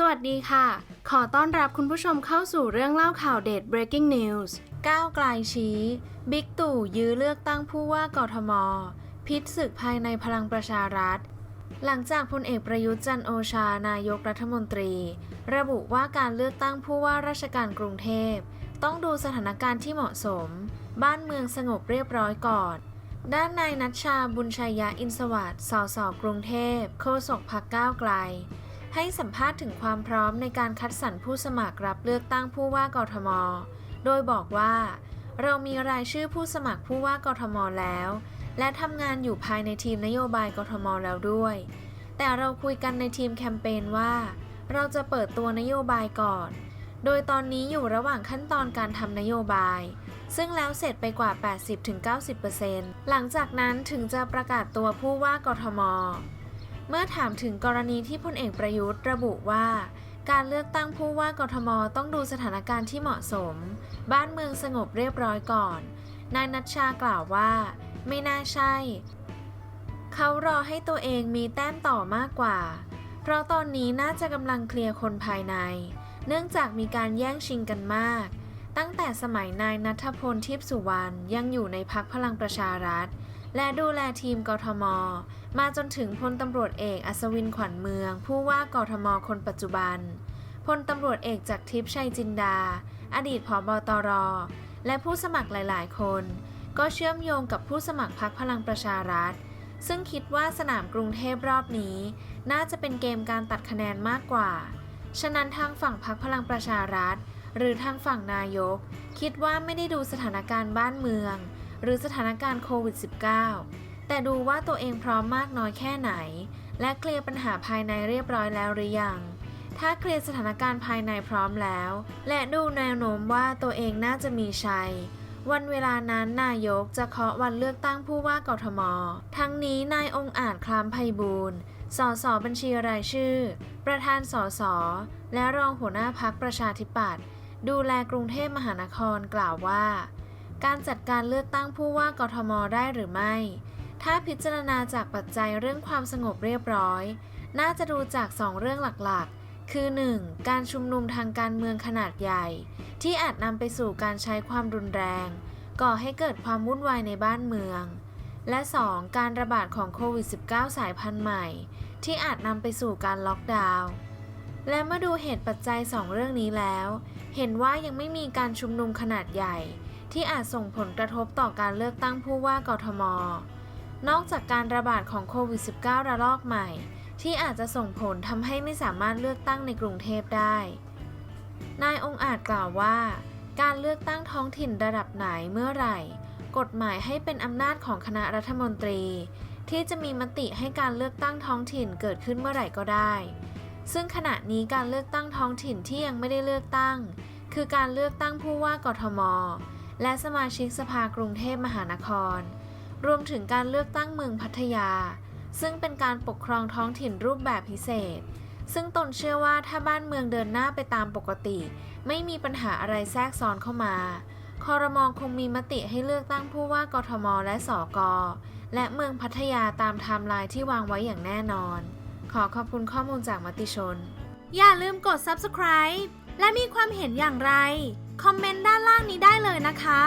สวัสดีค่ะ ขอต้อนรับคุณผู้ชมเข้าสู่เรื่องเล่าข่าวเด็ด breaking news ก้าวไกลชี้ บิ๊กตู่ยื้อเลือกตั้งผู้ว่ากทม พิษศึกภายในพลังประชารัฐ หลังจากพลเอกประยุทธ์จันโอชานายกรัฐมนตรี ระบุว่าการเลือกตั้งผู้ว่าราชการกรุงเทพ ต้องดูสถานการณ์ที่เหมาะสม บ้านเมืองสงบเรียบร้อยก่อน ด้านนายนัชชาบุญชัยยะอินสวัสดิ์สสกรุงเทพโฆษกพักก้าวไกล ให้สัมภาษณ์ถึงความพร้อมในการคัดสรรผู้สมัครรับเลือกตั้งผู้ว่ากทม โดยบอกว่า เรามีรายชื่อผู้สมัครผู้ว่ากทมแล้ว และทำงานอยู่ภายในทีมนโยบายกทมแล้วด้วย แต่เราคุยกันในทีมแคมเปญว่า เราจะเปิดตัวนโยบายก่อน โดยตอนนี้อยู่ระหว่างขั้นตอนการทำนโยบาย ซึ่งแล้วเสร็จไปกว่า 80-90%หลังจากนั้นถึงจะประกาศตัวผู้ว่ากทม เมื่อถามถึงกรณีที่พลเอกประยุทธ์ระบุว่า การเลือกตั้งผู้ว่ากทมต้องดูสถานการณ์ที่เหมาะสม บ้านเมืองสงบเรียบร้อยก่อน นายนัชชากล่าวว่า ไม่น่าใช่ เขารอให้ตัวเองมีแต้มต่อมากกว่า เพราะตอนนี้น่าจะกำลังเคลียร์คนภายใน เนื่องจากมีการแย่งชิงกันมาก ตั้งแต่สมัยนายนัทพลทิพสุวรรณยังอยู่ในพักพลังประชารัฐ และดูแลทีมกทม มาจนถึงพลตำรวจเอกอัศวินขวัญเมือง ผู้ว่ากทมคนปัจจุบัน พลตำรวจเอกจากทิพย์ชัยจินดา อดีตผบตร และผู้สมัครหลาย ๆ คน ก็เชื่อมโยงกับผู้สมัครพักพลังประชารัฐ ซึ่งคิดว่าสนามกรุงเทพรอบนี้ น่าจะเป็นเกมการตัดคะแนนมากกว่า ฉะนั้นทางฝั่งพักพลังประชารัฐ หรือทางฝั่งนายก คิดว่าไม่ได้ดูสถานการณ์บ้านเมือง หรือสถานการณ์โควิด -19 แต่ดูว่าตัวเองพร้อมมากน้อยแค่ไหน และเคลียร์ปัญหาภายในเรียบร้อยแล้วหรือยัง ถ้าเคลียร์สถานการณ์ภายในพร้อมแล้ว และดูแนวโน้มว่าตัวเองน่าจะมีชัยวันเวลานั้นนายกจะเคาะวันเลือกตั้งผู้ว่ากทม ทั้งนี้นายองอาจคลามไพบูลสสบัญชีรายชื่อ ประธานสสและรองหัวหน้าพักประชาธิปัตย์ดูแลกรุงเทพมหานครกล่าวว่า การจัดการเลือกตั้งผู้ว่ากทมได้หรือไม่ ถ้าพิจารณาจากปัจจัยเรื่องความสงบเรียบร้อย น่าจะดูจากสองเรื่องหลักๆ คือ 1. การชุมนุมทางการเมืองขนาดใหญ่ ที่อาจนำไปสู่การใช้ความรุนแรง ก่อให้เกิดความวุ่นวายในบ้านเมือง และ 2. การระบาดของโควิด -19 สายพันธุ์ใหม่ ที่อาจนำไปสู่การล็อกดาวน์และเมื่อดูเหตุปัจจัยสองเรื่องนี้แล้ว เห็นว่ายังไม่มีการชุมนุมขนาดใหญ่ ที่อาจส่งผลกระทบต่อการเลือกตั้งผู้ว่ากทม นอกจากการระบาดของโควิด -19 ระลอกใหม่ ที่อาจจะส่งผลทำให้ไม่สามารถเลือกตั้งในกรุงเทพได้ นายองอาจกล่าวว่า การเลือกตั้งท้องถิ่นระดับไหนเมื่อไหร่ กฎหมายให้เป็นอำนาจของคณะรัฐมนตรี ที่จะมีมติให้การเลือกตั้งท้องถิ่นเกิดขึ้นเมื่อไหร่ก็ได้ ซึ่งขณะนี้การเลือกตั้งท้องถิ่นที่ยังไม่ได้เลือกตั้ง คือการเลือกตั้งผู้ว่ากทม และสมาชิกสภากรุงเทพมหานคร รวมถึงการเลือกตั้งเมืองพัทยา ซึ่งเป็นการปกครองท้องถิ่นรูปแบบพิเศษ ซึ่งตนเชื่อว่าถ้าบ้านเมืองเดินหน้าไปตามปกติ ไม่มีปัญหาอะไรแทรกซ้อนเข้ามาคอรมอคงมีมติให้เลือกตั้งผู้ว่ากทมและสกและเมืองพัทยาตามไทม์ไลน์ที่วางไว้อย่างแน่นอน ขอขอบคุณข้อมูลจากมติชน อย่าลืมกด subscribe และมีความเห็นอย่างไร คอมเมนต์ด้านล่างนี้ได้เลยนะคะ